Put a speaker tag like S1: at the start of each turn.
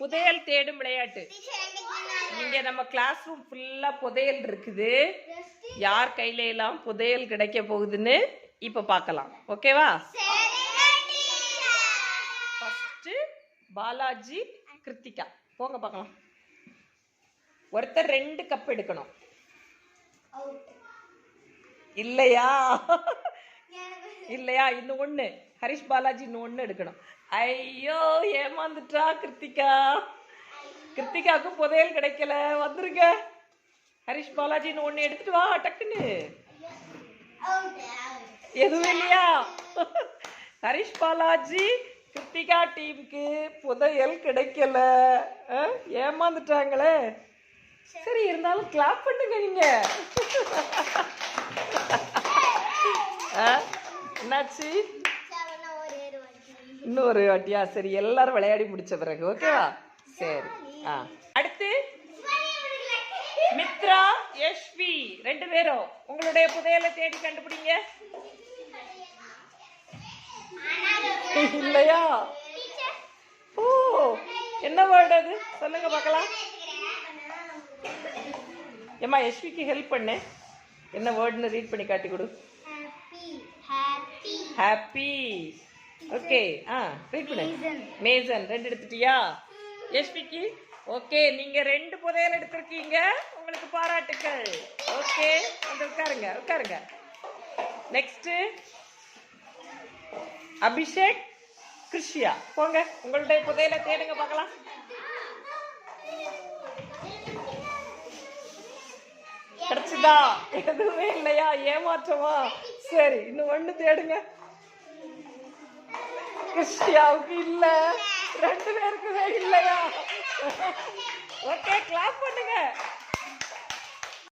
S1: புதையல் தேடும் விளையாட்டு. இங்க நம்ம கிளாஸ் ரூம் ஃபுல்லா புதையல் இருக்குது. யார் கையில எல்லாம் புதையல் கிடைக்க போகுதுன்னு இப்ப பார்க்கலாம். ஓகேவா ஃபர்ஸ்ட் பாலாஜி கிருத்திகா. போங்க பார்க்கலாம். ஒருத்தர் ரெண்டு கப் எடுக்கணும். இல்லையா? இல்லையா? இன்னும் ஒண்ணு. ஹரிஷ் பாலாஜி இன்னும் ஒன்று எடுக்கணும். ஐயோ ஏமாந்துட்டா கிருத்திகா. கிருத்திகாவுக்கு புதையல் கிடைக்கல. வந்துருங்க. ஹரிஷ் பாலாஜி இன்னும் ஒன்று எடுத்துட்டு வா டக்குன்னு. எதுவும் இல்லையா? ஹரிஷ் பாலாஜி கிருத்திகா டீமுக்கு புதையல் கிடைக்கல. ஏமாந்துட்டாங்களே. சரி இருந்தாலும் கிளாப் பண்ணுங்க நீங்கள் என்னாச்சு? இன்னொரு வாட்டியா சரி எல்லாரும் விளையாடி முடிச்ச பிறகு ஓகேவா சரி ஆ. அடுத்து மித்ரா யஷ்வி ரெண்டு பேரும். உங்களுடைய புதையலை தேடி கண்டுபிடிங்க. இல்லையா? ஓ என்ன வேர்டு அது? சொல்லுங்க பார்க்கலாம். ஏம்மா யஷ்விக்கு ஹெல்ப் பண்ணு. என்ன வேர்டுன்னு ரீட் பண்ணி காட்டி கொடு. ஹாப்பி ஓகே ஆ ரீட் பண்ணு மேசன் ரெண்டு எடுத்துட்டியா? யஷ்விக்கு ஓகே நீங்க ரெண்டு புதையல் எடுத்திருக்கீங்க. உங்களுக்கு பாராட்டுக்கள். ஓகே வந்து உட்காருங்க உட்காருங்க. நெக்ஸ்ட் அபிஷேக் கிருஷ்யா. போங்க உங்களுடைய புதையலை தேடுங்க பார்க்கலாம். கிடைச்சதா? எதுவுமே இல்லையா? ஏமாற்றமா? சரி இன்னும் ஒண்ணு தேடுங்க. கிறிஸ்டியாவுக்கு இல்ல. ரெண்டு பேருக்குமே இல்லையா? ஓகே கிளாப் பண்ணுங்க.